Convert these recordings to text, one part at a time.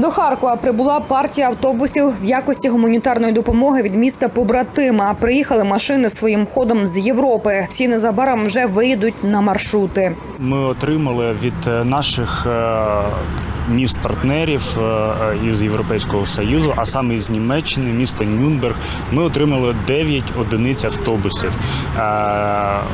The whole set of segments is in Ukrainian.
До Харкова прибула партія автобусів в якості гуманітарної допомоги від міста побратима. Приїхали машини своїм ходом з Європи. Всі незабаром вже виїдуть на маршрути. Ми отримали від е, наших е, міст-партнерів е, е, із Європейського Союзу, а саме із Німеччини, міста Нюнберг. Ми отримали 9 одиниць автобусів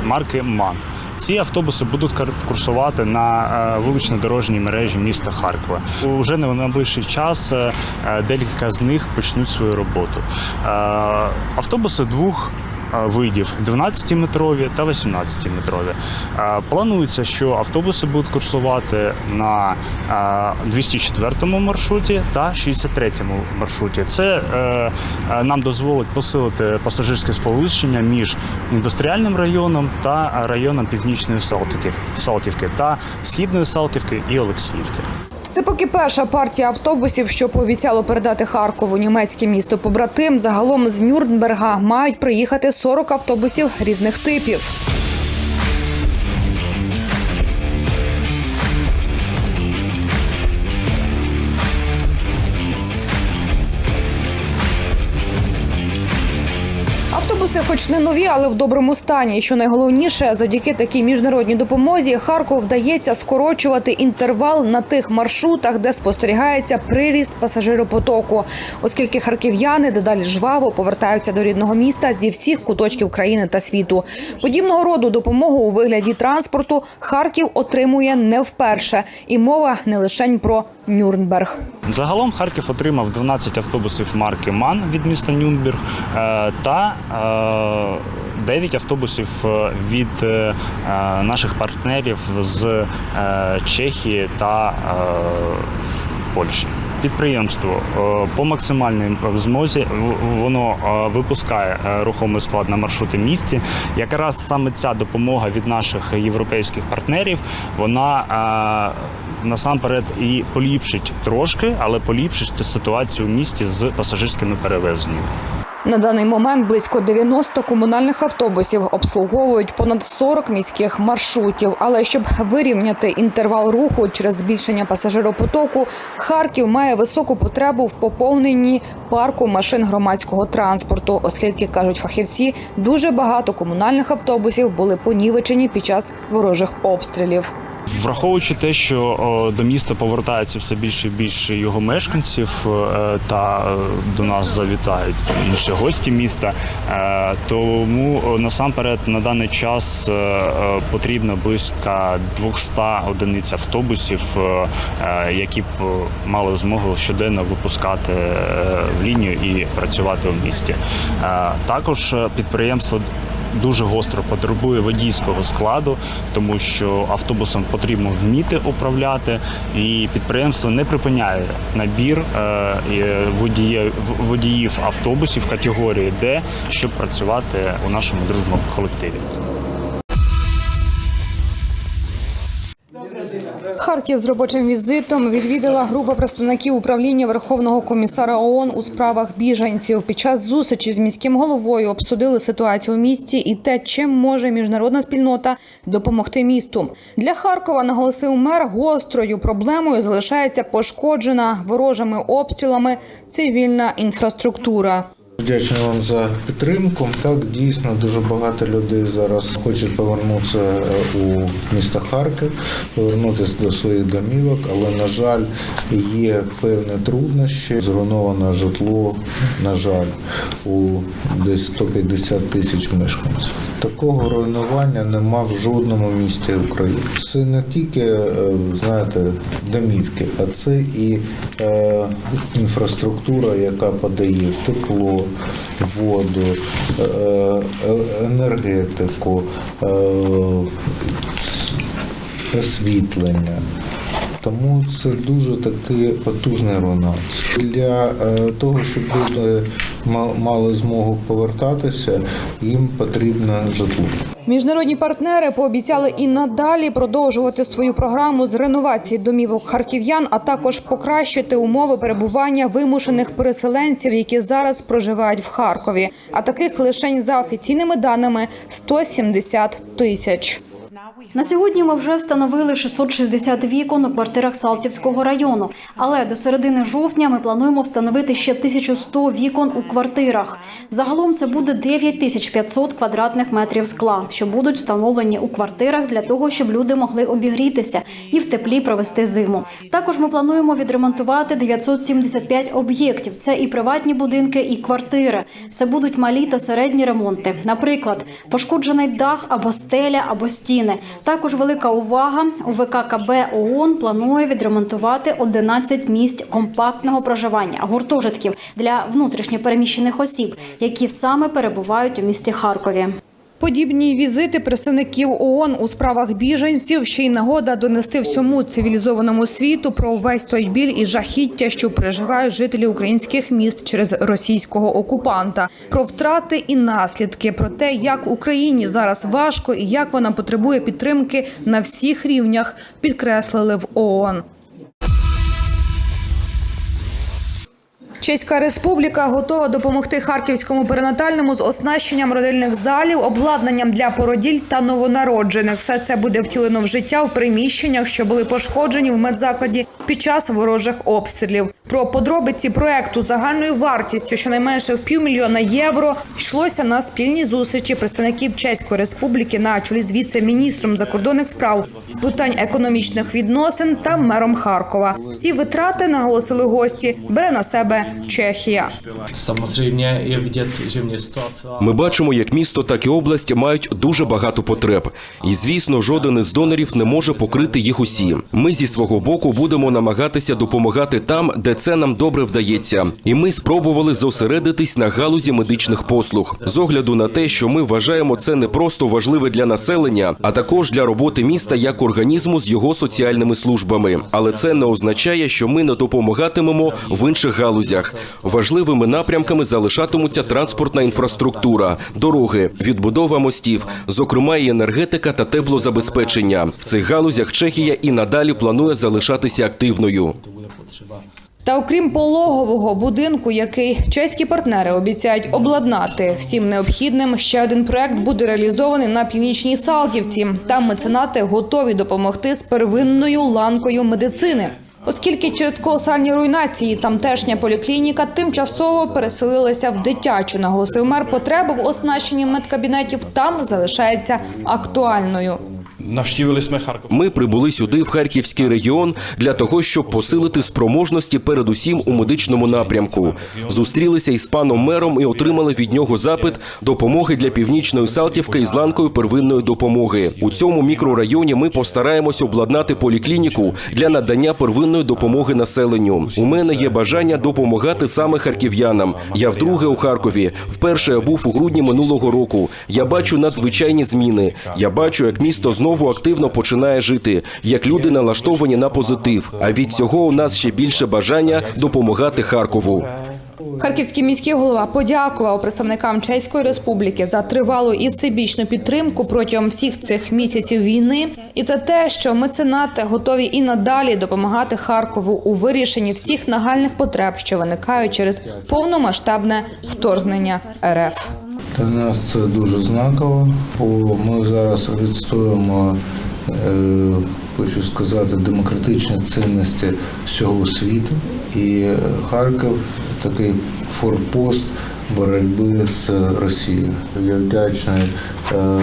марки МАН. Ці автобуси будуть курсувати на вуличній вулично-дорожній мережі міста Харкова. Уже на найближчий час е, е, декілька з них почнуть свою роботу. Е, Автобуси двох е, видів 12-метрові та 18-метрові. Е, Планується, що автобуси будуть курсувати на е, 204 маршруті та 63-му маршруті. Це е, е, нам дозволить посилити пасажирське сполучення між індустріальним районом та районом Північної Салтівки та Східної Салтівки і Олексіївки. Це поки перша партія автобусів, що пообіцяло передати Харкову німецьке місто побратим. Загалом з Нюрнберга мають приїхати 40 автобусів різних типів. Автобуси, хоч не нові, але в доброму стані. Що найголовніше, завдяки такій міжнародній допомозі Харков вдається скорочувати інтервал на тих маршрутах, де спостерігається приріст пасажиропотоку, оскільки харків'яни дедалі жваво повертаються до рідного міста зі всіх куточків країни та світу. Подібного роду допомогу у вигляді транспорту Харків отримує не вперше, і мова не лише про Нюрнберг. Загалом Харків отримав 12 автобусів марки МАН від міста Нюнберг е, та е, 9 автобусів е, від е, е, наших партнерів з е, Чехії та е, Польщі. Підприємство е, по максимальній змозі воно е, випускає е, рухомий склад на маршрути місті. Якраз саме ця допомога від наших європейських партнерів вона е, насамперед і поліпшить трошки, але поліпшить ситуацію в місті з пасажирськими перевезеннями. На даний момент близько 90 комунальних автобусів обслуговують понад 40 міських маршрутів. Але щоб вирівняти інтервал руху через збільшення пасажиропотоку, Харків має високу потребу в поповненні парку машин громадського транспорту, оскільки кажуть фахівці, дуже багато комунальних автобусів були понівечені під час ворожих обстрілів. Враховуючи те, що до міста повертається все більше і більше його мешканців, е, та е, до нас завітають інші гості міста, е, тому насамперед на даний час потрібно близько 200 одиниць автобусів, які б мали змогу щоденно випускати в лінію і працювати в місті. Також підприємство дуже гостро потребує водійського складу, тому що автобусом потрібно вміти управляти, і підприємство не припиняє набір е, водіїв, автобусів категорії Д, щоб працювати у нашому дружному колективі. Харків з робочим візитом відвідала група представників управління Верховного комісара ООН у справах біженців. Під час зустрічі з міським головою обсудили ситуацію у місті і те, чим може міжнародна спільнота допомогти місту. Для Харкова наголосив мер гострою проблемою залишається пошкоджена ворожими обстрілами цивільна інфраструктура. Вдячний вам за підтримку. Так, дійсно дуже багато людей зараз хочуть повернутися е, у місто Харків, повернутися до своїх домівок, але на жаль, є певні труднощі. Зруйноване житло, на жаль, у десь 150 тисяч мешканців. Такого руйнування нема в жодному місті України. Це не тільки е, знаєте домівки, а це і е, інфраструктура, яка подає тепло, воду, е, е, енергетику, е, освітлення. Тому це дуже такий потужний руйнація. Для того, щоб люди мали змогу повертатися, їм потрібно житло. Міжнародні партнери пообіцяли і надалі продовжувати свою програму з реновації домівок харків'ян, а також покращити умови перебування вимушених переселенців, які зараз проживають в Харкові. А таких лише за офіційними даними 170 тисяч. На сьогодні ми вже встановили 660 вікон у квартирах Салтівського району. Але до середини жовтня ми плануємо встановити ще 1100 вікон у квартирах. Загалом це буде 9500 квадратних метрів скла, що будуть встановлені у квартирах для того, щоб люди могли обігрітися і в теплі провести зиму. Також ми плануємо відремонтувати 975 об'єктів. Це і приватні будинки, і квартири. Це будуть малі та середні ремонти. Наприклад, пошкоджений дах або стеля, або стіни. Також велика увага. у ВККБ ООН планує відремонтувати 11 місць компактного проживання гуртожитків для внутрішньопереміщених осіб, які саме перебувають у місті Харкові. Подібні візити представників ООН у справах біженців ще й нагода донести всьому цивілізованому світу про увесь той біль і жахіття, що переживають жителі українських міст через російського окупанта, про втрати і наслідки, про те, як Україні зараз важко і як вона потребує підтримки на всіх рівнях, підкреслили в ООН. Чеська республіка готова допомогти харківському перинатальному з оснащенням родильних залів, обладнанням для породіль та новонароджених. Все це буде втілено в життя в приміщеннях, що були пошкоджені в медзакладі під час ворожих обстрілів. Про подробиці проекту загальною вартістю щонайменше в півмільйона євро йшлося на спільній зустрічі представників Чеської республіки на чолі з віце-міністром закордонних справ з питань економічних відносин та мером Харкова. Всі витрати наголосили гості бере на себе Чехія. Ми бачимо, як місто, так і область мають дуже багато потреб. І звісно, жоден із донорів не може покрити їх усі. Ми зі свого боку будемо намагатися допомагати там, де це нам добре вдається. І ми спробували зосередитись на галузі медичних послуг з огляду на те, що ми вважаємо це не просто важливе для населення, а також для роботи міста як організму з його соціальними службами. Але це не означає, що ми не допомагатимемо в інших галузях. Важливими напрямками залишатимуться транспортна інфраструктура, дороги, відбудова мостів, зокрема і енергетика та теплозабезпечення. В цих галузях Чехія і надалі планує залишатися активною. Та окрім пологового будинку, який чеські партнери обіцяють обладнати всім необхідним, ще один проект буде реалізований на північній Салтівці. Там меценати готові допомогти з первинною ланкою медицини. Оскільки через колосальні руйнації тамтешня поліклініка тимчасово переселилася в дитячу, наголосив мер, потреба в оснащенні медкабінетів там залишається актуальною. Ми прибули сюди в харківський регіон для того, щоб посилити спроможності, передусім у медичному напрямку. Зустрілися із паном мером і отримали від нього запит допомоги для північної Салтівки із ланкою первинної допомоги. У цьому мікрорайоні ми постараємось обладнати поліклініку для надання первинної допомоги населенню. У мене є бажання допомагати саме харків'янам. Я вдруге у Харкові. Вперше я був у грудні минулого року. Я бачу надзвичайні зміни. Я бачу, як місто знову активно починає жити, як люди налаштовані на позитив. А від цього у нас ще більше бажання допомагати Харкову. Харківський міський голова подякував представникам Чеської республіки за тривалу і всебічну підтримку протягом всіх цих місяців війни і за те, що меценати готові і надалі допомагати Харкову у вирішенні всіх нагальних потреб, що виникають через повномасштабне вторгнення РФ. Для нас це дуже знаково, бо ми зараз відстоюємо, е, хочу сказати, демократичні цінності всього світу. І Харків такий форпост боротьби з Росією. Я вдячний е,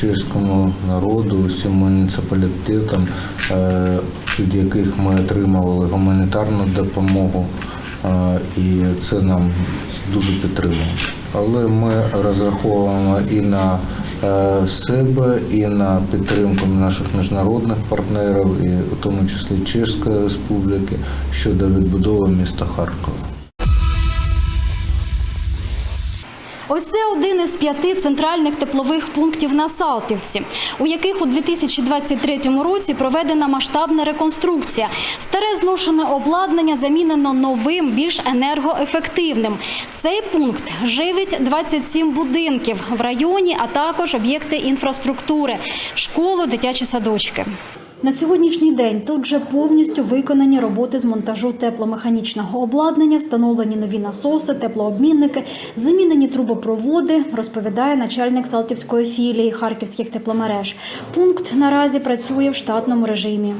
чеському народу, всім муніципалітетам, е, від яких ми отримували гуманітарну допомогу. І це нам дуже підтримує. Але ми розраховуємо і на е, себе, і на підтримку наших міжнародних партнерів, і в тому числі Чеської Республіки щодо відбудови міста Харкова. Ось це один із п'яти центральних теплових пунктів на Салтівці, у яких у 2023 році проведена масштабна реконструкція. Старе зношене обладнання замінено новим, більш енергоефективним. Цей пункт живить 27 будинків в районі, а також об'єкти інфраструктури, школу, дитячі садочки. На сьогоднішній день тут вже повністю виконані роботи з монтажу тепломеханічного обладнання, встановлені нові насоси, теплообмінники, замінені трубопроводи, розповідає начальник Салтівської філії харківських тепломереж. Пункт наразі працює в штатному режимі.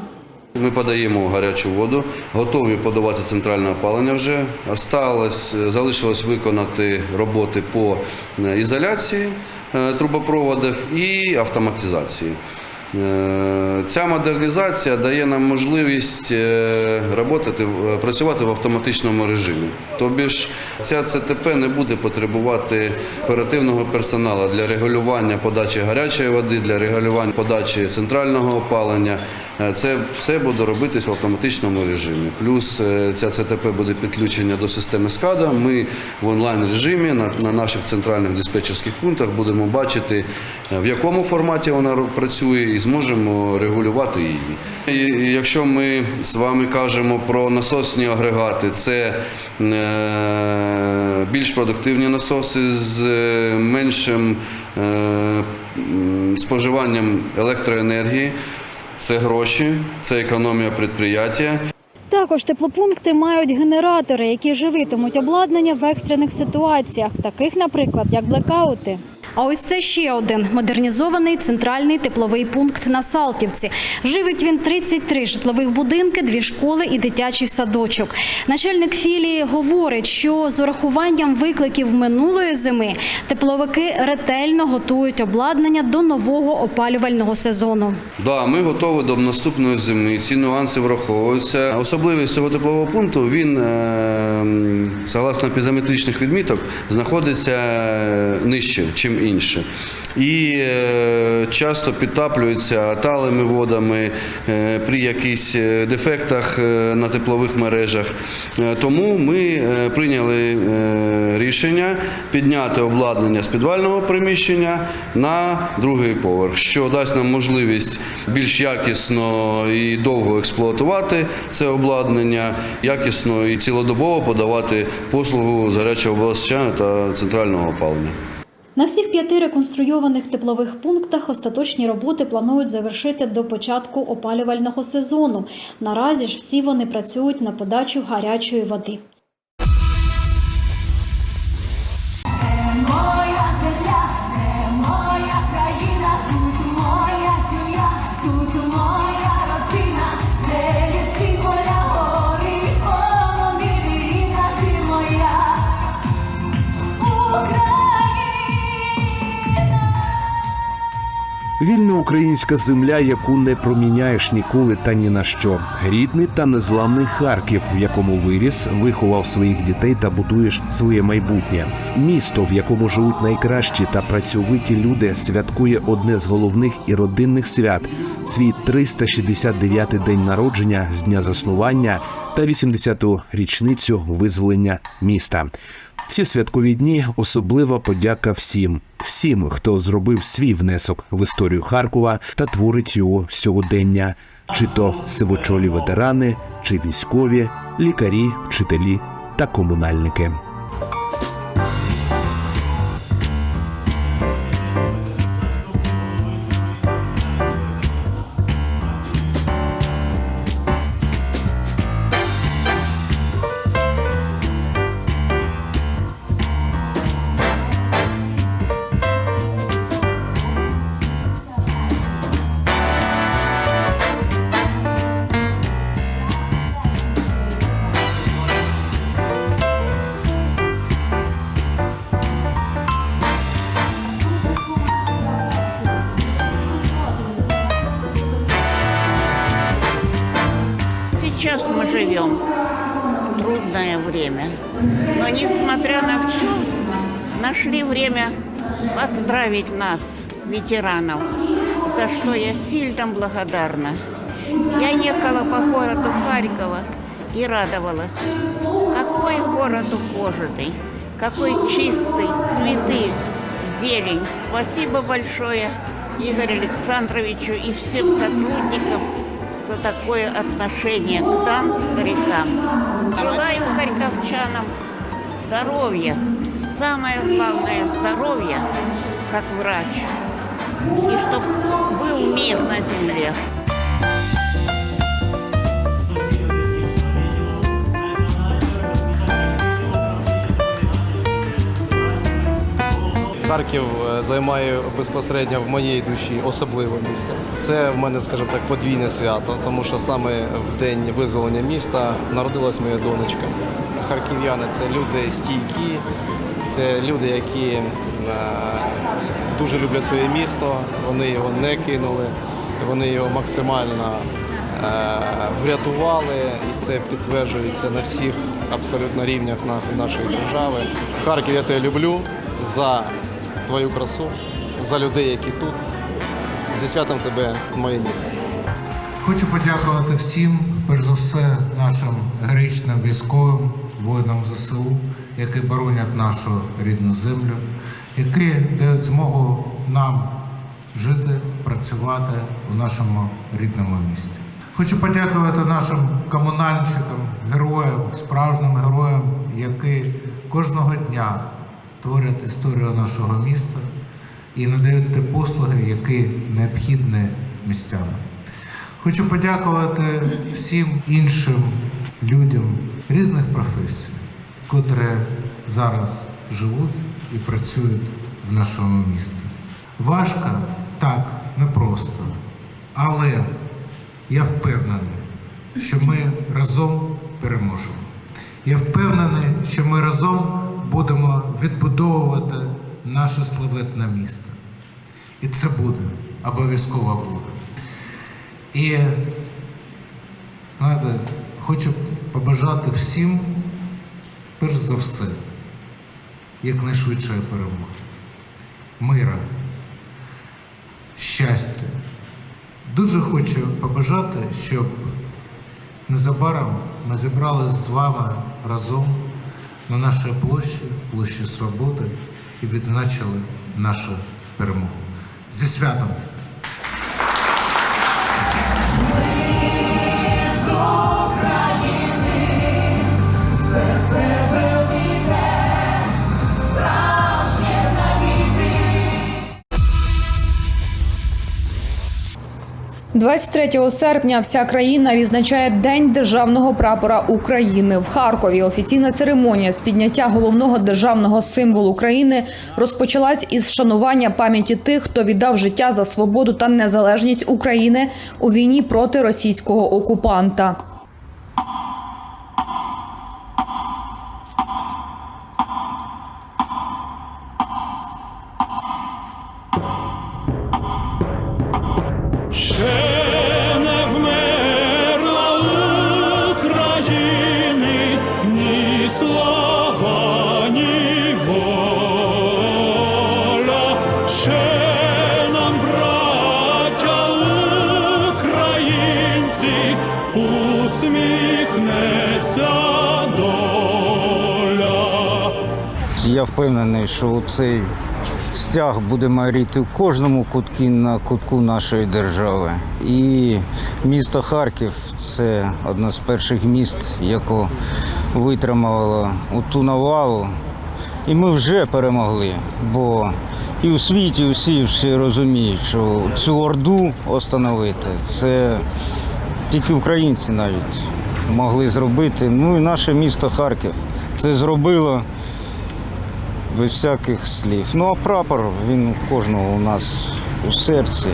Ми подаємо гарячу воду, готові подавати центральне опалення вже. Осталось, залишилось виконати роботи по е, ізоляції е, трубопроводів і автоматизації. Е, Ця модернізація дає нам можливість роботи, в- працювати в автоматичному режимі. Тобі ж ця ЦТП не буде потребувати оперативного персоналу для регулювання подачі гарячої води, для регулювання подачі центрального опалення. Е, Це все буде робитись в автоматичному режимі. Плюс е, ця ЦТП буде підключення до системи СКАДА. Ми в онлайн режимі на, на наших центральних диспетчерських пунктах будемо бачити, е, в якому форматі вона працює, і зможемо регулювати її. І якщо ми з вами кажемо про насосні агрегати, це більш продуктивні насоси з меншим споживанням електроенергії. Це гроші, це економія підприємства. Також теплопункти мають генератори, які живитимуть обладнання в екстрених ситуаціях, таких, наприклад, як блекаути. А ось це ще один модернізований центральний тепловий пункт на Салтівці. Живить він 33 житлових будинки, дві школи і дитячий садочок. Начальник філії говорить, що з урахуванням викликів минулої зими тепловики ретельно готують обладнання до нового опалювального сезону. Да, ми готові до наступної зими. Ці нюанси враховуються. Особливість цього теплового пункту він, е, согласно пізометричних відміток, знаходиться е, нижче, чим інші. І е, часто підтаплюється талими водами е, при якихось е, дефектах на теплових мережах. Тому ми прийняли рішення підняти обладнання з підвального приміщення на другий поверх, що дасть нам можливість більш якісно і довго експлуатувати це обладнання, якісно і цілодобово подавати послугу з гарячого облаччя та центрального опалення. На всіх п'яти реконструйованих теплових пунктах остаточні роботи планують завершити до початку опалювального сезону. Наразі ж всі вони працюють на подачу гарячої води. Вільна українська земля, яку не проміняєш ніколи та ні на що. Рідний та незламний Харків, в якому виріс, виховав своїх дітей та будуєш своє майбутнє. Місто, в якому живуть найкращі та працьовиті люди, святкує одне з головних і родинних свят свій 369-й день народження з дня заснування та 80-ту річницю визволення міста. Ці святкові дні особлива подяка всім, всім, хто зробив свій внесок в історію Харкова та творить його сьогодення, чи то сивочолі ветерани, чи військові, лікарі, вчителі та комунальники. Живем в трудное время, но несмотря на все, нашли время поздравить нас, ветеранов, за что я сильно благодарна. Я ехала по городу Харькова и радовалась. Какой город ухоженный, какой чистый, цветы, зелень. Спасибо большое Игорю Александровичу и всем сотрудникам за такое отношение к нам, старикам. Желаю харьковчанам здоровья, самое главное здоровье, как врач, и чтобы был мир на земле. Харків е, займає безпосередньо в моїй душі особливе місце. Це в мене, скажімо так, подвійне свято, тому що саме в день визволення міста народилась моя донечка. Харків'яни це люди стійкі, це люди, які е, дуже люблять своє місто, вони його не кинули, вони його максимально е, врятували, і це підтверджується на всіх абсолютно рівнях нашої держави. Харків, я тебе люблю за твою красу, за людей, які тут. Зі святом тебе, моє місто. Хочу подякувати всім, перш за все, нашим героїчним військовим, воїнам ЗСУ, які боронять нашу рідну землю, які дають змогу нам жити, працювати у нашому рідному місті. Хочу подякувати нашим комунальщикам, героям, справжнім героям, які кожного дня творять історію нашого міста і надають ті послуги, які необхідні містянам. Хочу подякувати всім іншим людям різних професій, котрі зараз живуть і працюють в нашому місті. Важко, так, непросто, але я впевнений, що ми разом переможемо. Я впевнений, що ми разом будемо відбудовувати наше славетне місто. І це буде, обов'язково буде. І знаєте, хочу побажати всім, перш за все, якнайшвидшої перемоги, мира, щастя. Дуже хочу побажати, щоб незабаром ми зібралися з вами разом на нашій площі, площі Свободи, і відзначили нашу перемогу. Зі святом! – 23 серпня вся країна відзначає День державного прапора України. В Харкові офіційна церемонія з підняття головного державного символу країни розпочалась із шанування пам'яті тих, хто віддав життя за свободу та незалежність України у війні проти російського окупанта. Впевнений, що цей стяг буде маріти в кожному кутку на кутку нашої держави. І місто Харків це одне з перших міст, яке витримало ту навалу. І ми вже перемогли, бо і у світі усі всі розуміють, що цю орду остановити це тільки українці навіть могли зробити. Ну і наше місто Харків це зробило без всяких слів. Ну а прапор він кожного у нас у серці.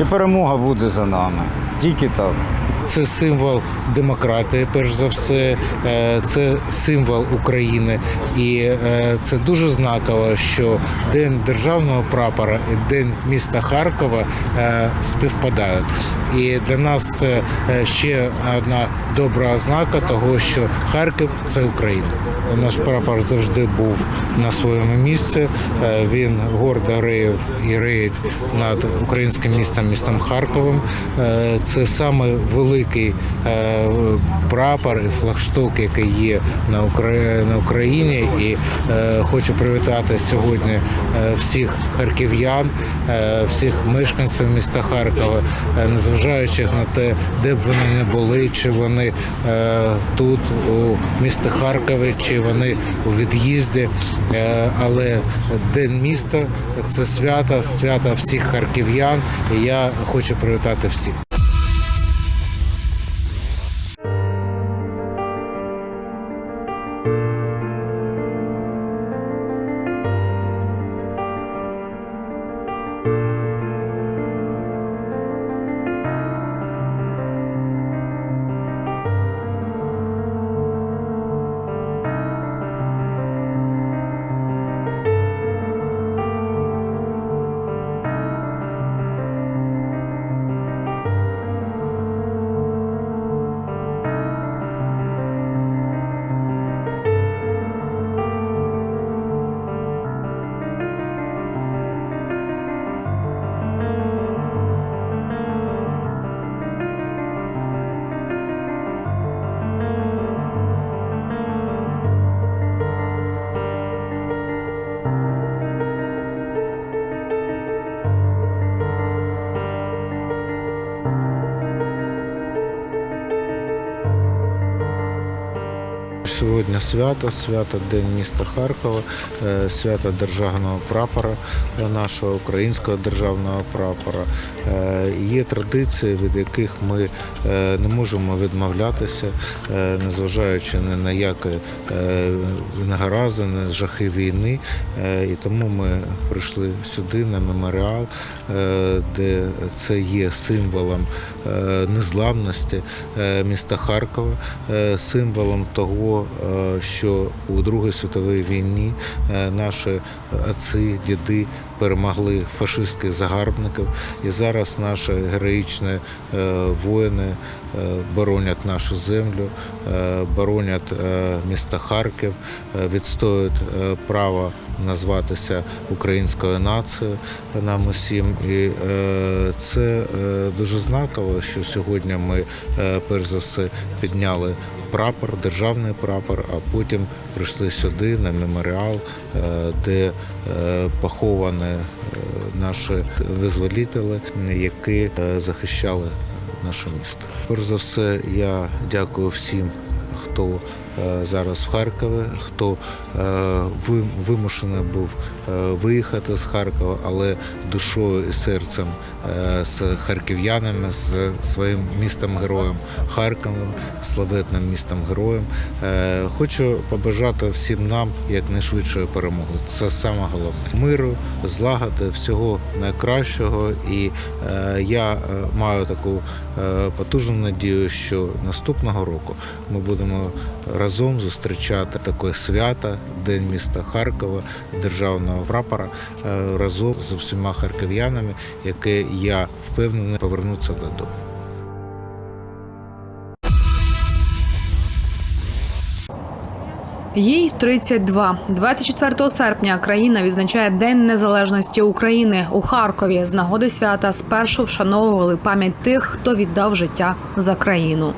І перемога буде за нами. Тільки так. Це символ демократії, перш за все, Е, це символ України. І е, це дуже знаково, що День державного прапора і День міста Харкова е, співпадають. І для нас це ще одна добра ознака того, що Харків це Україна. Наш прапор завжди був на своєму місці. Е, Він гордо реяв і реють над українським містом, містом Харковом. Е, Це саме великий е, прапор і флагшток, який є на Україні. І хочу привітати сьогодні всіх харків'ян, всіх мешканців міста Харкова, незважаючи на те, де б вони не були, чи вони тут у місті Харкові, чи вони у від'їзді. Е, Але День міста це свято, свято всіх харків'ян. І я хочу привітати всіх. Сьогодні свято, свято День міста Харкова, е, свято державного прапора е, нашого українського державного прапора. Е, Є традиції, від яких ми не можемо відмовлятися, незважаючи ні на які е, на жахи війни. І тому ми прийшли сюди на меморіал, де це є символом незламності міста Харкова, символом того, е, що у Другій світовій війні е, наші отці, діди перемогли фашистських загарбників, і зараз наші героїчні е, воїни е, боронять нашу землю, е, боронять е, місто Харків, е, відстоюють е, право назватися українською нацією нам усім. І е, це е, дуже знаково, що сьогодні ми е, перш за все підняли прапор, державний прапор, а потім прийшли сюди на меморіал, е, де е, поховані е, наші визволітели, які захищали наше місто. Перш за все, я дякую всім, хто зараз в Харкові, хто вимушений був е, виїхати з Харкова, але душою і серцем е, з харків'янами, з своїм містом героєм Харковом, славетним містом героєм. Е, Хочу побажати всім нам якнайшвидшої перемоги. Це саме головне миру, злагоди, всього найкращого. І е, я е, маю таку е, потужну надію, що наступного року ми будемо разом зустрічати таке свято, День міста Харкова, державного прапора, е, разом з всіма харків'янами, які я впевнений повернуться додому. Їй 32. 24 серпня країна відзначає День Незалежності України у Харкові. З нагоди свята спершу вшановували пам'ять тих, хто віддав життя за країну.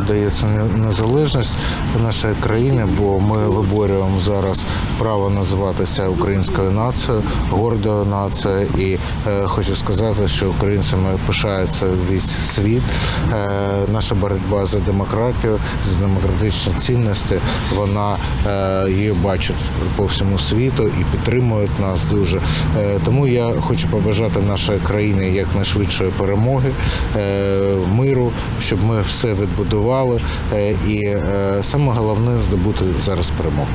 Та дорого дається не- незалежність нашої країни, бо ми виборюємо зараз право називатися українською нацією, гордою нацією. І е, хочу сказати, що українцями пишається весь світ. Е, наша боротьба за демократію, за демократичні цінності, вона е, її бачать по всьому світу і підтримують нас дуже. Е, тому я хочу побажати нашій країні якнайшвидшої перемоги, е, миру, щоб ми все відбудували. Е, і е, саме головне здобути зараз перемогу.